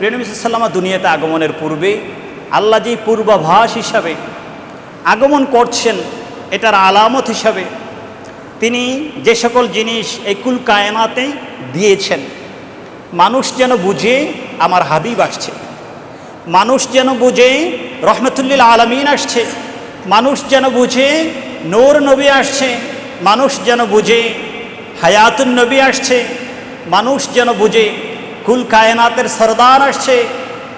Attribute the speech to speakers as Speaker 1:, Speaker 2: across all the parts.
Speaker 1: প্রেনবিসাল্লামা দুনিয়াতে আগমনের পূর্বে আল্লাহ যেই পূর্বাভাস হিসাবে আগমন করছেন, এটার আলামত হিসাবে তিনি যে সকল জিনিস এই কুল কায়নাতে দিয়েছেন, মানুষ যেন বুঝে আমার হাবিব আসছে, মানুষ যেন বুঝে রহমতুল্লিল আলমিন আসছে, মানুষ যেন বুঝে নূর নবী আসছে, মানুষ যেন বুঝে হায়াতুন নবী আসছে, মানুষ যেন বুঝে কুল কায়নাতের সরদার আসছে।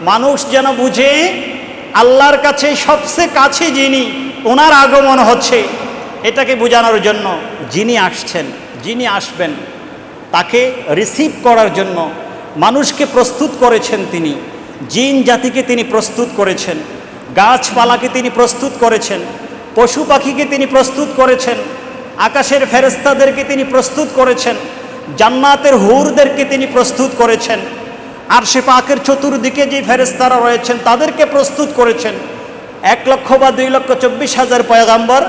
Speaker 1: মানুষ যেন বুঝে, আল্লাহর কাছে সবচেয়ে কাছে যিনি, ওনার আগমন হচ্ছে। এটাকে বোঝানোর জন্য যিনি আসছেন, যিনি আসবেন, তাকে রিসিভ করার জন্য মানুষকে প্রস্তুত করেছেন তিনি। জিন জাতিকে তিনি প্রস্তুত করেছেন, গাছপালাকে তিনি প্রস্তুত করেছেন, পশু পাখিকে তিনি প্রস্তুত করেছেন, আকাশের ফেরেস্তাদেরকে তিনি প্রস্তুত করেছেন জান্নাতের হুরদেরকে তিনি প্রস্তুত করেছেন। আর সে পাকের চতুর্দিকে যে ফেরেস্তারা রয়েছেন, তাদেরকে প্রস্তুত করেছেন। এক লক্ষ বা দুই লক্ষ চব্বিশ হাজার পয়গাম্বর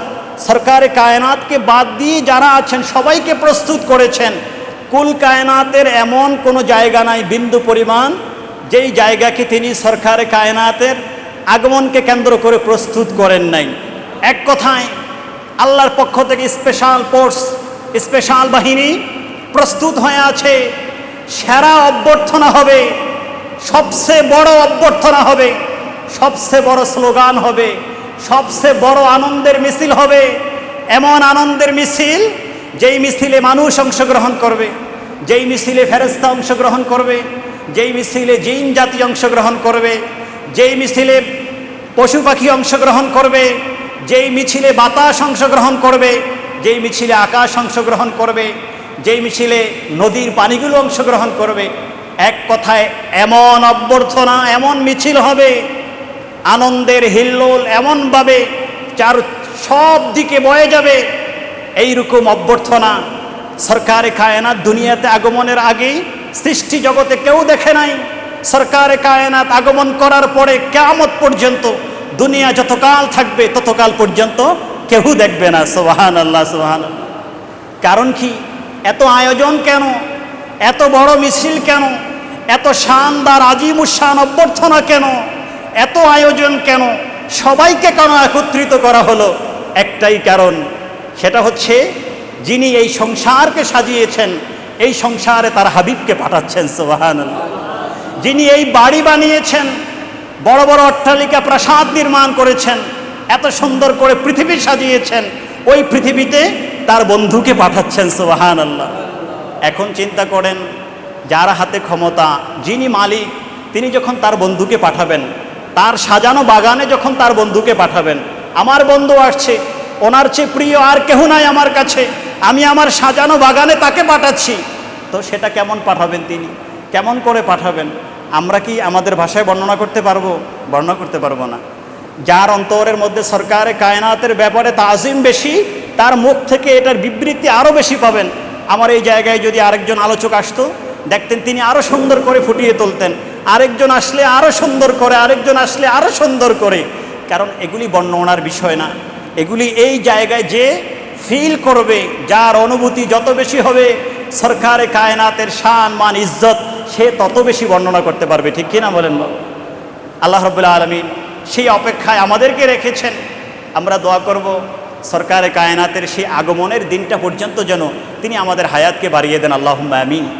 Speaker 1: সরকারে কায়নাতকে বাদ দিয়ে যারা আছেন, সবাইকে প্রস্তুত করেছেন। কুল কায়নাতের এমন কোনো জায়গা নাই, বিন্দু পরিমাণ। যেই জায়গাকে তিনি সরকারে কায়নাতের আগমনকে কেন্দ্র করে প্রস্তুত করেন নাই। এক কথায়, আল্লাহর পক্ষ থেকে স্পেশাল ফোর্স স্পেশাল বাহিনী প্রস্তুত হয়ে আছে, সেরা অভ্যর্থনা হবে, সবচেয়ে বড় অভ্যর্থনা হবে, সবচেয়ে বড় স্লোগান হবে, সবচেয়ে বড় আনন্দের মিছিল হবে, এমন আনন্দের মিছিল যেই মিছিলে মানুষ অংশগ্রহণ করবে, যেই মিছিলে ফেরস্তা অংশগ্রহণ করবে, যেই মিছিলে জিন জাতি অংশগ্রহণ করবে, যেই মিছিলে পশু পাখি অংশগ্রহণ করবে, যেই মিছিলে বাতাস অংশগ্রহণ করবে, যেই মিছিলে আকাশ অংশগ্রহণ করবে যেই মিছিলে নদীর পানিগুলো অংশগ্রহণ করবে, এক কথায় এমন অভ্যর্থনা, এমন মিছিল হবে, আনন্দের হিল্লোল এমনভাবে চার সব দিকে বয়ে যাবে। এইরকম অভ্যর্থনা সরকারে কায়নাত দুনিয়াতে আগমনের আগেই সৃষ্টি জগতে কেউ দেখে নাই। সরকারে কায়নাত আগমন করার পরে কেয়ামত পর্যন্ত দুনিয়া যতকাল থাকবে ততকাল পর্যন্ত কেউ দেখবে না। সোহান আল্লাহ সোহান কারণ কি? এত আয়োজন কেন? এত বড় মিছিল কেন? এত শানদার আজিমুসান অভ্যর্থনা কেন? এত আয়োজন কেন? সবাইকে কেন একত্রিত করা হলো? একটাই কারণ, সেটা হচ্ছে যিনি এই সংসারকে সাজিয়েছেন, এই সংসারে তার হাবিবকে পাঠাচ্ছেন সোহান যিনি এই বাড়ি বানিয়েছেন, বড় বড় অট্টালিকা প্রাসাদ নির্মাণ করেছেন, এত সুন্দর করে পৃথিবী সাজিয়েছেন, ওই পৃথিবীতে তার বন্ধুকে পাঠাচ্ছেন সোহান আল্লাহ এখন চিন্তা করেন, যার হাতে ক্ষমতা, যিনি মালিক, তিনি যখন তার বন্ধুকে পাঠাবেন, তার সাজানো বাগানে যখন তার বন্ধুকে পাঠাবেন, আমার বন্ধু আসছে, ওনার চেয়ে প্রিয় আর কেহ নাই আমার কাছে, আমি আমার সাজানো বাগানে তাকে পাঠাচ্ছি। তো সেটা কেমন পাঠাবেন তিনি? কেমন করে পাঠাবেন? আমরা কি আমাদের ভাষায় বর্ণনা করতে পারব? বর্ণনা করতে পারব না। যার অন্তরের মধ্যে সরকারে, কায়নাতের ব্যাপারে তাজিম বেশি তার মুখ থেকে এটার বিবৃতি আরও বেশি পাবেন। আমার এই জায়গায় যদি আরেকজন আলোচক আসতো, দেখতেন তিনি আরও সুন্দর করে ফুটিয়ে তুলতেন। আরেকজন আসলে আরও সুন্দর করে, আরেকজন আসলে আরও সুন্দর করে। কারণ এগুলি বর্ণনার বিষয় না। এগুলি এই জায়গায় যে ফিল করবে, যার অনুভূতি যত বেশি হবে, সরকারে কায়নাতের শান, মান, ইজ্জত, সে তত বেশি বর্ণনা করতে পারবে। ঠিক কিনা বলেন আল্লাহ রবুল্লা আলমিন সেই অপেক্ষায় আমাদেরকে রেখেছেন। আমরা দোয়া করব সরকারে কায়নাতের সেই আগমনের দিনটা পর্যন্ত যেন তিনি আমাদের হায়াতকে বাড়িয়ে দেন আল্লাহ আমিন।